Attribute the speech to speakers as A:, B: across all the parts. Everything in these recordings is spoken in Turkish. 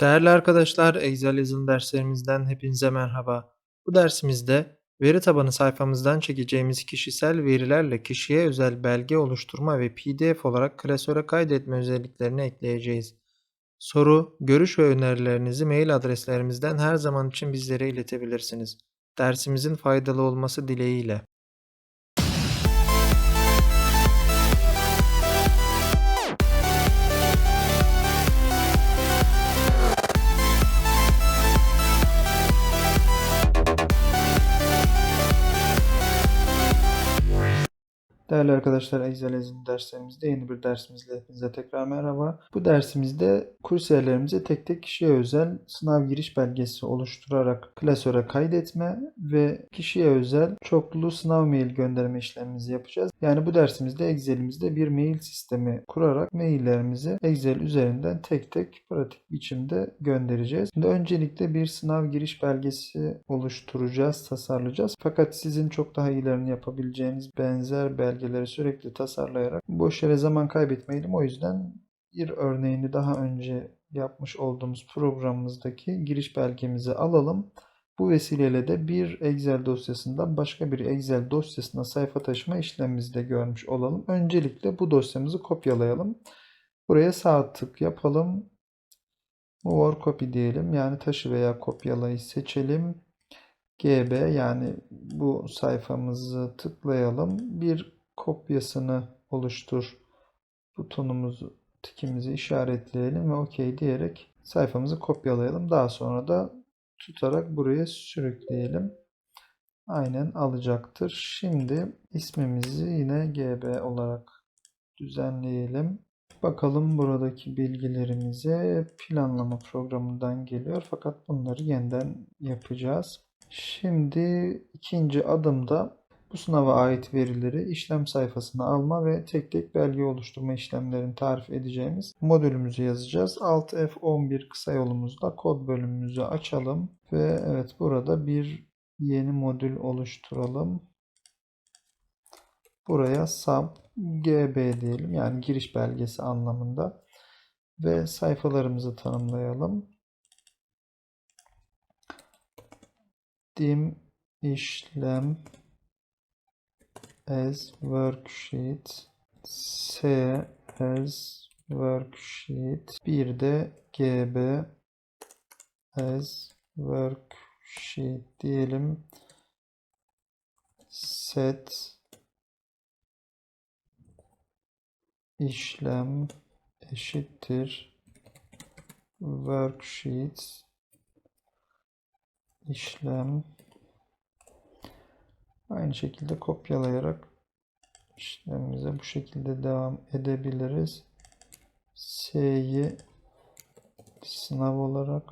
A: Değerli arkadaşlar, Excel yazılım derslerimizden hepinize merhaba. Bu dersimizde veri tabanı sayfamızdan çekeceğimiz kişisel verilerle kişiye özel belge oluşturma ve PDF olarak klasöre kaydetme özelliklerini ekleyeceğiz. Soru, görüş ve önerilerinizi mail adreslerimizden her zaman için bizlere iletebilirsiniz. Dersimizin faydalı olması dileğiyle. Değerli arkadaşlar, Excel yazılım derslerimizde yeni bir dersimizle hepinize tekrar merhaba. Bu dersimizde kursiyerlerimize tek tek kişiye özel sınav giriş belgesi oluşturarak klasöre kaydetme ve kişiye özel çoklu sınav mail gönderme işlemimizi yapacağız. Yani bu dersimizde Excel'imizde bir mail sistemi kurarak maillerimizi Excel üzerinden tek tek pratik biçimde göndereceğiz. Şimdi öncelikle bir sınav giriş belgesi oluşturacağız, tasarlayacağız. Fakat sizin çok daha iyilerini yapabileceğiniz benzer belgeleri sürekli tasarlayarak boş yere zaman kaybetmeyelim. O yüzden bir örneğini daha önce yapmış olduğumuz programımızdaki giriş belgemizi alalım. Bu vesileyle de bir Excel dosyasından başka bir Excel dosyasına sayfa taşıma işlemimizi de görmüş olalım. Öncelikle bu dosyamızı kopyalayalım. Buraya sağ tık yapalım. Move or copy diyelim. Yani taşı veya kopyalayı seçelim. GB yani bu sayfamızı tıklayalım. Bir kopyasını oluştur butonumuzu tikimizi işaretleyelim ve OK diyerek sayfamızı kopyalayalım. Daha sonra da tutarak buraya sürükleyelim. Aynen alacaktır. Şimdi ismimizi yine GB olarak düzenleyelim. Bakalım buradaki bilgilerimize planlama programından geliyor. Fakat bunları yeniden yapacağız. Şimdi ikinci adımda bu sınava ait verileri işlem sayfasına alma ve tek tek belge oluşturma işlemlerini tarif edeceğimiz modülümüzü yazacağız. Alt F11 kısa yolumuzla kod bölümümüzü açalım ve evet burada bir yeni modül oluşturalım. Buraya sub gb diyelim yani giriş belgesi anlamında ve sayfalarımızı tanımlayalım. dim işlem as worksheet s as worksheet bir de gb as worksheet diyelim. Set işlem eşittir. Worksheet işlem aynı şekilde kopyalayarak işlemimize bu şekilde devam edebiliriz. S'yi sınav olarak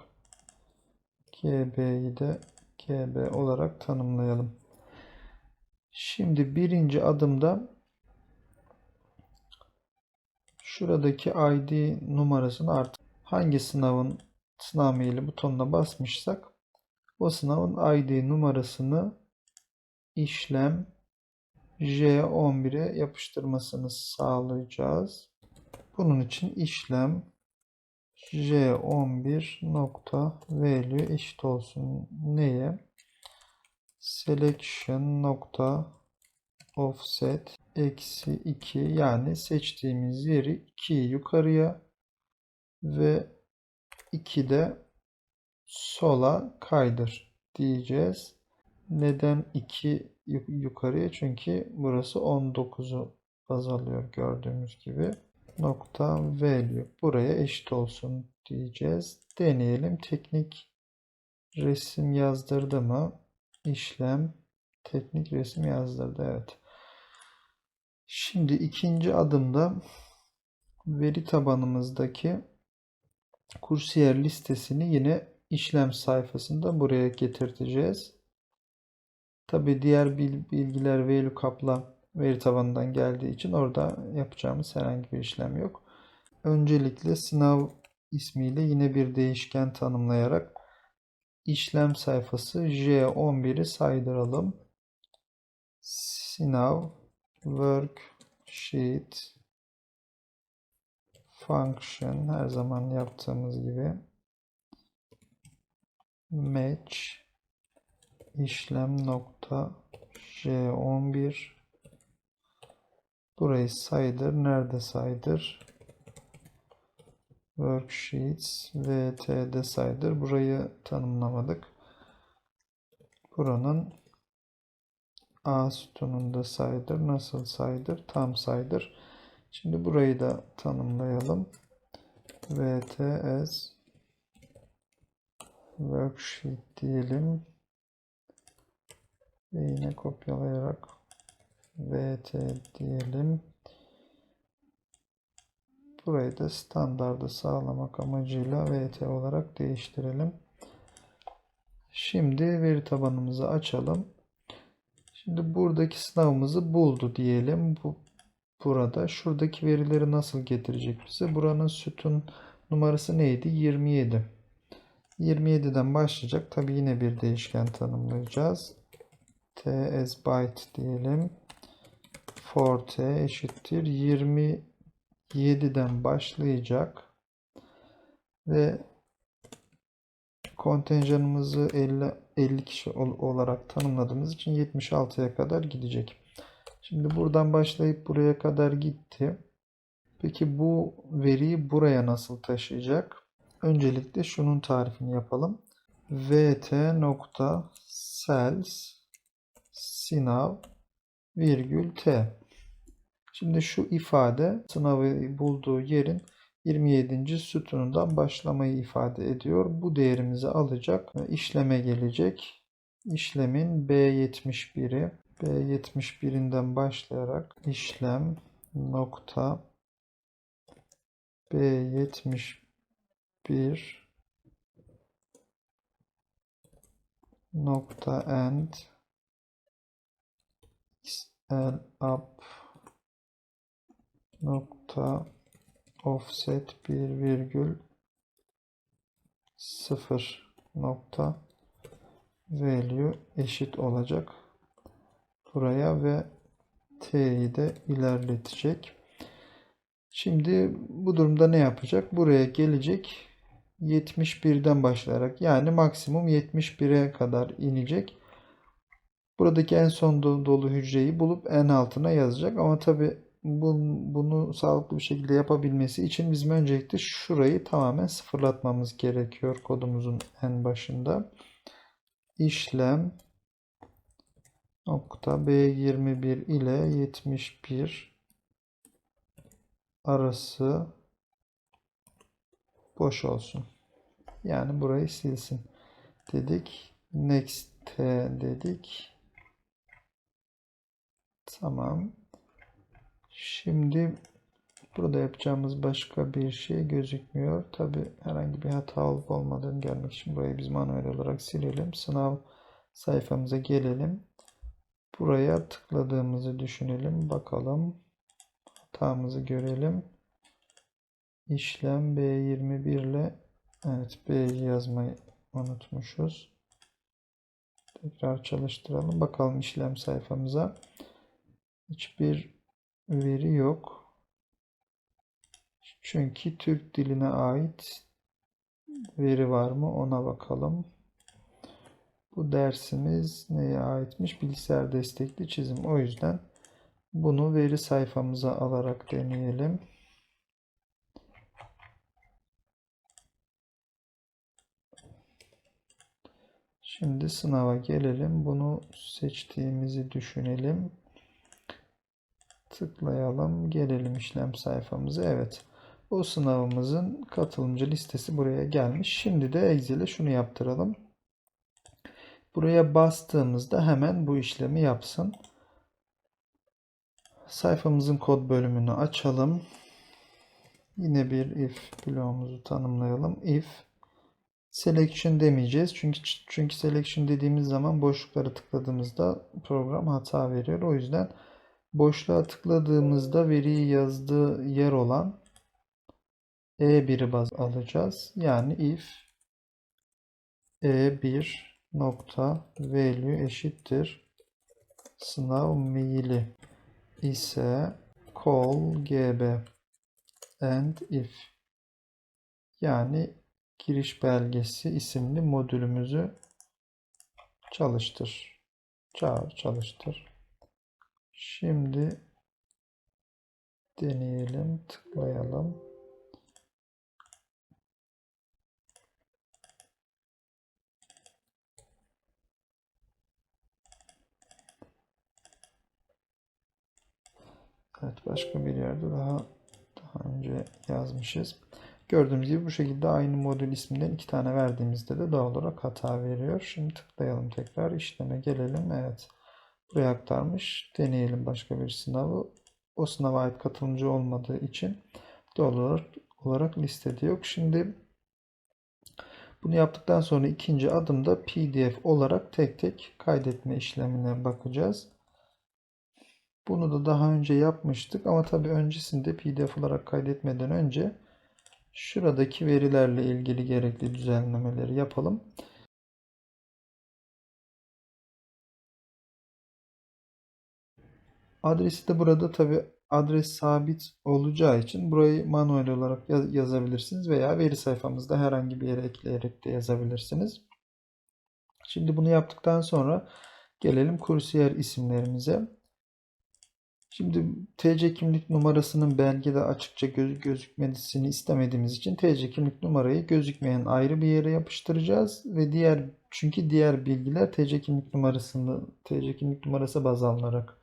A: GB'yi de GB olarak tanımlayalım. Şimdi birinci adımda şuradaki ID numarasını artık hangi sınavın sınav maili butonuna basmışsak o sınavın ID numarasını işlem J11'e yapıştırmasını sağlayacağız. Bunun için işlem J11 nokta value eşit olsun neye? Selection offset eksi 2 yani seçtiğimiz yeri 2 yukarıya ve 2 de sola kaydır diyeceğiz. Neden 2 yukarıya? Çünkü burası 19'u baz alıyor gördüğümüz gibi. Nokta value buraya eşit olsun diyeceğiz. Deneyelim. Teknik resim yazdırdı mı? İşlem teknik resim yazdırdı. Evet. Şimdi ikinci adımda veri tabanımızdaki kursiyer listesini yine işlem sayfasında buraya getirteceğiz. Tabi diğer bilgiler VLOOKUP'la veri tabanından geldiği için orada yapacağımız herhangi bir işlem yok. Öncelikle sınav ismiyle yine bir değişken tanımlayarak işlem sayfası J11'i saydıralım. Sınav worksheet function her zaman yaptığımız gibi match işlem nokta J11 burayı saydır. Nerede saydır? Worksheets VT'de saydır. Burayı tanımlamadık. Buranın A sütununda saydır. Nasıl saydır? Tam saydır. Şimdi burayı da tanımlayalım. VTS worksheet diyelim. Ve yine kopyalayarak VT diyelim. Burayı da standardı sağlamak amacıyla VT olarak değiştirelim. Şimdi veri tabanımızı açalım. Şimdi buradaki sınavımızı buldu diyelim. Bu burada şuradaki verileri nasıl getirecek bize? Buranın sütun numarası neydi? 27. 27'den başlayacak. Tabi yine bir değişken tanımlayacağız. T as byte diyelim. for t eşittir 27'den başlayacak ve kontenjanımızı 50 50 kişi ol- olarak tanımladığımız için 76'ya kadar gidecek. Şimdi buradan başlayıp buraya kadar gitti. Peki bu veriyi buraya nasıl taşıyacak? Öncelikle şunun tarifini yapalım. vt nokta cells sınav virgül t. Şimdi şu ifade sınavı bulduğu yerin 27. sütunundan başlamayı ifade ediyor. Bu değerimizi alacak işleme gelecek. İşlemin B71'i B71'inden başlayarak işlem nokta B71 nokta end xl up nokta offset 1 virgül 0 nokta value eşit olacak buraya ve t'yi de ilerletecek. Şimdi bu durumda ne yapacak? Buraya gelecek 71'den başlayarak yani maksimum 71'e kadar inecek. Buradaki en son do- dolu hücreyi bulup en altına yazacak. Ama tabi bunu sağlıklı bir şekilde yapabilmesi için bizim öncelikle şurayı tamamen sıfırlatmamız gerekiyor kodumuzun en başında. İşlem nokta B21 ile 71 arası boş olsun. Yani burayı silsin dedik. Next dedik. Tamam. Şimdi burada yapacağımız başka bir şey gözükmüyor. Tabi herhangi bir hata olup olmadığını görmek için burayı biz manuel olarak silelim. Sınav sayfamıza gelelim. Buraya tıkladığımızı düşünelim. Bakalım. Hatamızı görelim. İşlem B21 ile evet B'yi yazmayı unutmuşuz. Tekrar çalıştıralım. Bakalım işlem sayfamıza. Hiçbir veri yok. Çünkü Türk diline ait veri var mı ona bakalım. Bu dersimiz neye aitmiş? Bilgisayar destekli çizim. O yüzden bunu veri sayfamıza alarak deneyelim. Şimdi sınava gelelim. Bunu seçtiğimizi düşünelim. Tıklayalım. Gelelim işlem sayfamıza. Evet. O sınavımızın katılımcı listesi buraya gelmiş. Şimdi de Excel'e şunu yaptıralım. Buraya bastığımızda hemen bu işlemi yapsın. Sayfamızın kod bölümünü açalım. Yine bir if bloğumuzu tanımlayalım. If selection demeyeceğiz. Çünkü çünkü selection dediğimiz zaman boşlukları tıkladığımızda program hata veriyor. O yüzden boşluğa tıkladığımızda veriyi yazdığı yer olan E1'i baz alacağız. Yani if E1 nokta value eşittir sınav maili ise call gb and if yani giriş belgesi isimli modülümüzü çalıştır. Çağır, çalıştır. Şimdi deneyelim, tıklayalım. Evet, başka bir yerde daha daha önce yazmışız. Gördüğümüz gibi bu şekilde aynı modül isminden iki tane verdiğimizde de doğal olarak hata veriyor. Şimdi tıklayalım tekrar işleme gelelim. Evet. Buraya aktarmış. Deneyelim başka bir sınavı. O sınava ait katılımcı olmadığı için doğal olarak, olarak listede yok. Şimdi bunu yaptıktan sonra ikinci adımda PDF olarak tek tek kaydetme işlemine bakacağız. Bunu da daha önce yapmıştık ama tabii öncesinde PDF olarak kaydetmeden önce şuradaki verilerle ilgili gerekli düzenlemeleri yapalım. Adresi de burada tabii adres sabit olacağı için burayı manuel olarak yaz- yazabilirsiniz veya veri sayfamızda herhangi bir yere ekleyerek de yazabilirsiniz. Şimdi bunu yaptıktan sonra gelelim kursiyer isimlerimize. Şimdi TC kimlik numarasının belgede açıkça göz gözükmesini istemediğimiz için TC kimlik numarayı gözükmeyen ayrı bir yere yapıştıracağız ve diğer çünkü diğer bilgiler TC kimlik numarasını TC kimlik numarası baz alınarak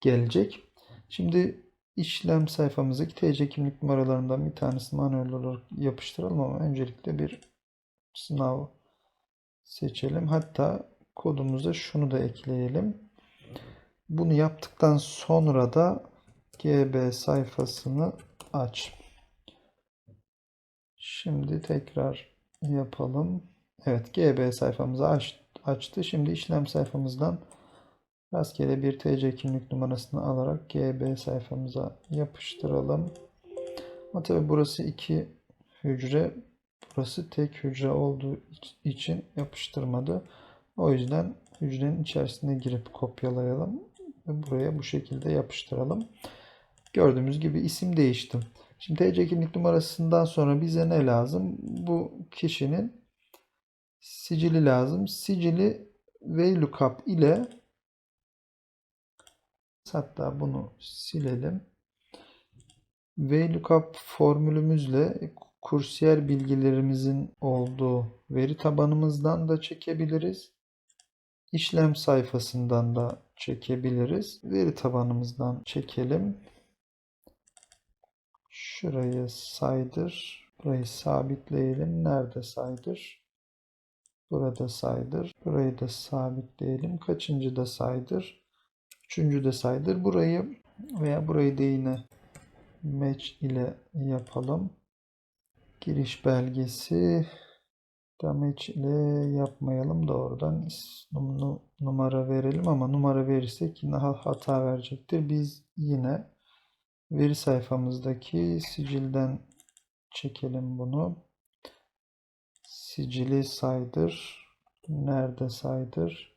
A: gelecek. Şimdi işlem sayfamızdaki TC kimlik numaralarından bir tanesini manuel olarak yapıştıralım ama öncelikle bir sınav seçelim. Hatta kodumuza şunu da ekleyelim. Bunu yaptıktan sonra da GB sayfasını aç. Şimdi tekrar yapalım. Evet GB sayfamızı aç, açtı. Şimdi işlem sayfamızdan rastgele bir TC kimlik numarasını alarak GB sayfamıza yapıştıralım. Ama tabi burası iki hücre. Burası tek hücre olduğu için yapıştırmadı. O yüzden hücrenin içerisine girip kopyalayalım ve buraya bu şekilde yapıştıralım. Gördüğümüz gibi isim değişti. Şimdi TC kimlik numarasından sonra bize ne lazım? Bu kişinin sicili lazım. Sicili VLOOKUP ile hatta bunu silelim. VLOOKUP formülümüzle kursiyer bilgilerimizin olduğu veri tabanımızdan da çekebiliriz. İşlem sayfasından da çekebiliriz. Veri tabanımızdan çekelim. Şurayı saydır. Burayı sabitleyelim. Nerede saydır? Burada saydır. Burayı da sabitleyelim. Kaçıncı da saydır? Üçüncü de saydır. Burayı veya burayı da yine match ile yapalım. Giriş belgesi Damage ile yapmayalım doğrudan numara verelim ama numara verirsek yine hata verecektir. Biz yine veri sayfamızdaki sicilden çekelim bunu. Sicili saydır. Nerede saydır?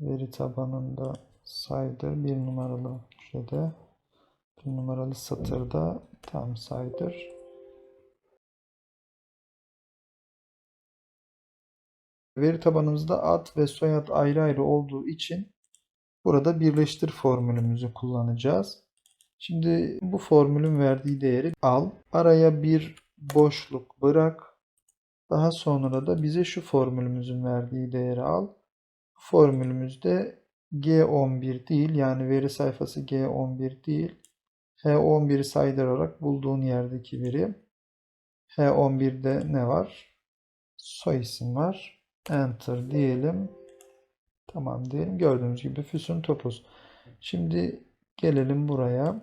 A: Veri tabanında saydır. Bir numaralı hücrede. Bir numaralı satırda tam saydır. Veri tabanımızda ad ve soyad ayrı ayrı olduğu için burada birleştir formülümüzü kullanacağız. Şimdi bu formülün verdiği değeri al. Araya bir boşluk bırak. Daha sonra da bize şu formülümüzün verdiği değeri al. Formülümüzde G11 değil yani veri sayfası G11 değil. H11'i saydırarak bulduğun yerdeki veri. H11'de ne var? Soy isim var. Enter diyelim. Tamam diyelim. Gördüğünüz gibi füsun topuz. Şimdi gelelim buraya.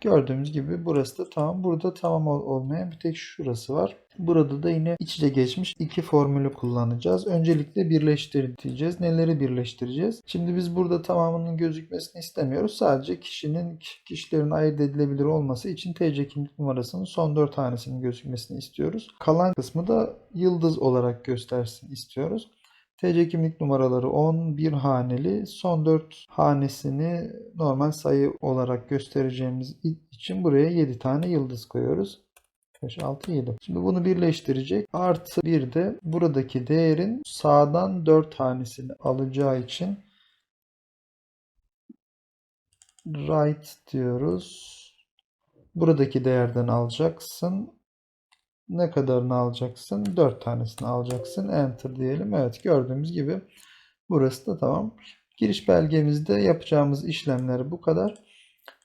A: Gördüğümüz gibi burası da tamam. Burada tamam olmayan bir tek şurası var. Burada da yine iç içe geçmiş iki formülü kullanacağız. Öncelikle birleştir diyeceğiz. Neleri birleştireceğiz? Şimdi biz burada tamamının gözükmesini istemiyoruz. Sadece kişinin kişilerin ayırt edilebilir olması için TC kimlik numarasının son 4 tanesinin gözükmesini istiyoruz. Kalan kısmı da yıldız olarak göstersin istiyoruz. TC kimlik numaraları 10, bir haneli. Son 4 hanesini normal sayı olarak göstereceğimiz için buraya 7 tane yıldız koyuyoruz. 5, 6, 7. Şimdi bunu birleştirecek. Artı bir de buradaki değerin sağdan 4 tanesini alacağı için right diyoruz. Buradaki değerden alacaksın. Ne kadarını alacaksın? 4 tanesini alacaksın. Enter diyelim. Evet gördüğümüz gibi burası da tamam. Giriş belgemizde yapacağımız işlemler bu kadar.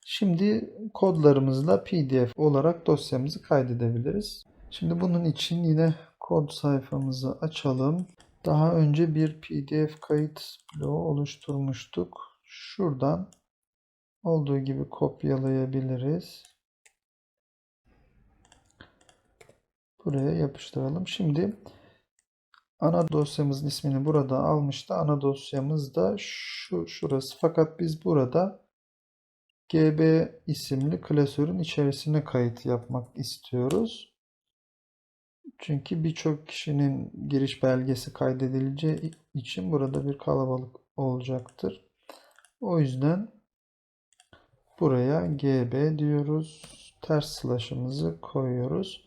A: Şimdi kodlarımızla PDF olarak dosyamızı kaydedebiliriz. Şimdi bunun için yine kod sayfamızı açalım. Daha önce bir PDF kayıt bloğu oluşturmuştuk. Şuradan olduğu gibi kopyalayabiliriz. Buraya yapıştıralım. Şimdi ana dosyamızın ismini burada almıştı. Ana dosyamız da şu şurası. Fakat biz burada GB isimli klasörün içerisine kayıt yapmak istiyoruz. Çünkü birçok kişinin giriş belgesi kaydedileceği için burada bir kalabalık olacaktır. O yüzden buraya GB diyoruz. Ters slash'ımızı koyuyoruz.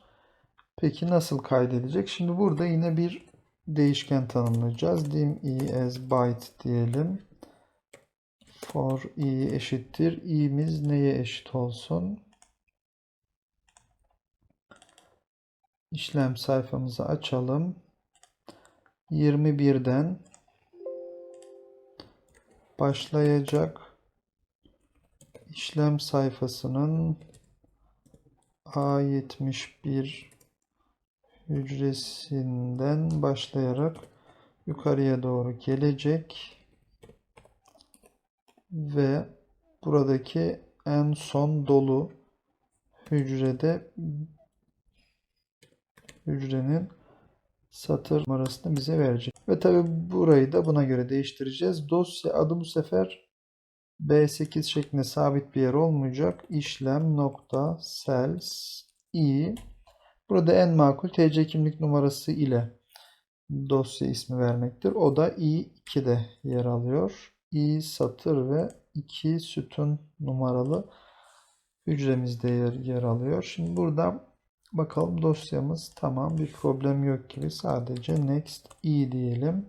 A: Peki nasıl kaydedilecek? Şimdi burada yine bir değişken tanımlayacağız. dim e as byte diyelim. For i eşittir. i'miz neye eşit olsun? İşlem sayfamızı açalım. 21'den başlayacak işlem sayfasının A71 hücresinden başlayarak yukarıya doğru gelecek ve buradaki en son dolu hücrede hücrenin satır numarasını bize verecek. Ve tabi burayı da buna göre değiştireceğiz. Dosya adı bu sefer B8 şeklinde sabit bir yer olmayacak. İşlem nokta cells i Burada en makul TC kimlik numarası ile dosya ismi vermektir. O da i2'de yer alıyor. i satır ve 2 sütun numaralı hücremizde yer, yer alıyor. Şimdi burada bakalım dosyamız tamam bir problem yok gibi. Sadece next i diyelim.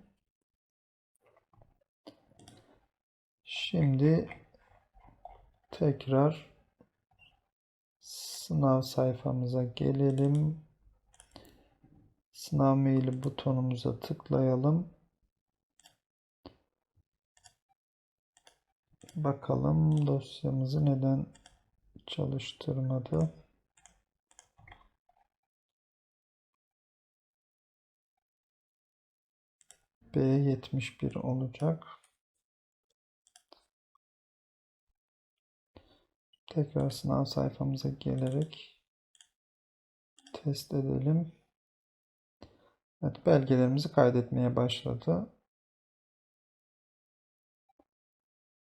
A: Şimdi tekrar sınav sayfamıza gelelim. Sınav maili butonumuza tıklayalım. Bakalım dosyamızı neden çalıştırmadı. B71 olacak. Tekrar sınav sayfamıza gelerek test edelim. Evet, belgelerimizi kaydetmeye başladı.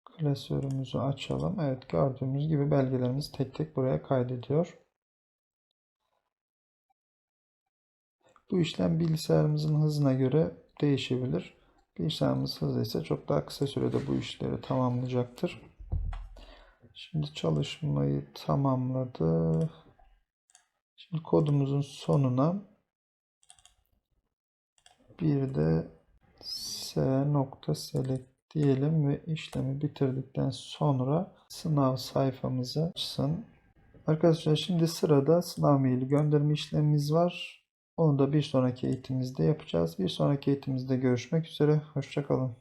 A: Klasörümüzü açalım. Evet gördüğümüz gibi belgelerimiz tek tek buraya kaydediyor. Bu işlem bilgisayarımızın hızına göre değişebilir. Bilgisayarımız hızlıysa çok daha kısa sürede bu işleri tamamlayacaktır. Şimdi çalışmayı tamamladı. Şimdi kodumuzun sonuna bir de s nokta select diyelim ve işlemi bitirdikten sonra sınav sayfamızı açsın. Arkadaşlar şimdi sırada sınav maili gönderme işlemimiz var. Onu da bir sonraki eğitimimizde yapacağız. Bir sonraki eğitimimizde görüşmek üzere. Hoşçakalın.